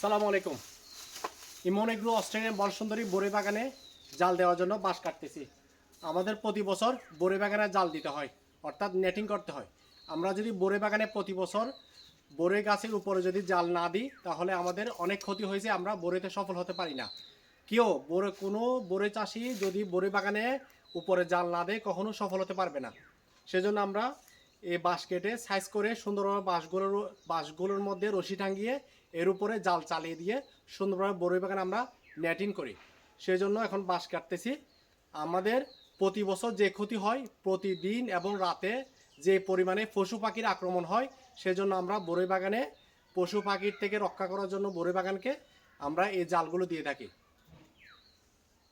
সালাম আলাইকুম। ইমন agro Australian বল সুন্দরী বড়ে বাগানে জাল দেওয়ার জন্য বাঁশ কাটতেছি। আমাদের প্রতি বছর বড়ে বাগানে জাল দিতে হয়, অর্থাৎ নেটিং করতে হয়। আমরা যদি বড়ে বাগানে প্রতি বছর বড়ে গাছের উপরে যদি জাল না দিই, তাহলে আমাদের অনেক ক্ষতি হয়েছে, আমরা বড়েতে সফল হতে পারি না। কেউ বড়ে, কোনো বড়ে চাষি যদি বড়ে বাগানে উপরে জাল না দেয়, কখনো সফল হতে পারবে না। সেজন্য আমরা এই বাঁশ কেটে সাইজ করে সুন্দরভাবে বাঁশগুলোর বাঁশগুলোর মধ্যে রশি টাঙ্গিয়ে এর উপরে জাল চালিয়ে দিয়ে সুন্দরভাবে বড়ই বাগান আমরা নেটিং করি। সেই জন্য এখন বাঁশ কাটতেছি। আমাদের প্রতি বছর যে ক্ষতি হয়, প্রতিদিন এবং রাতে যে পরিমাণে পশু পাখির আক্রমণ হয়, সেজন্য আমরা বড়ই বাগানে পশু পাখির থেকে রক্ষা করার জন্য বড়ই বাগানকে আমরা এই জালগুলো দিয়ে থাকি।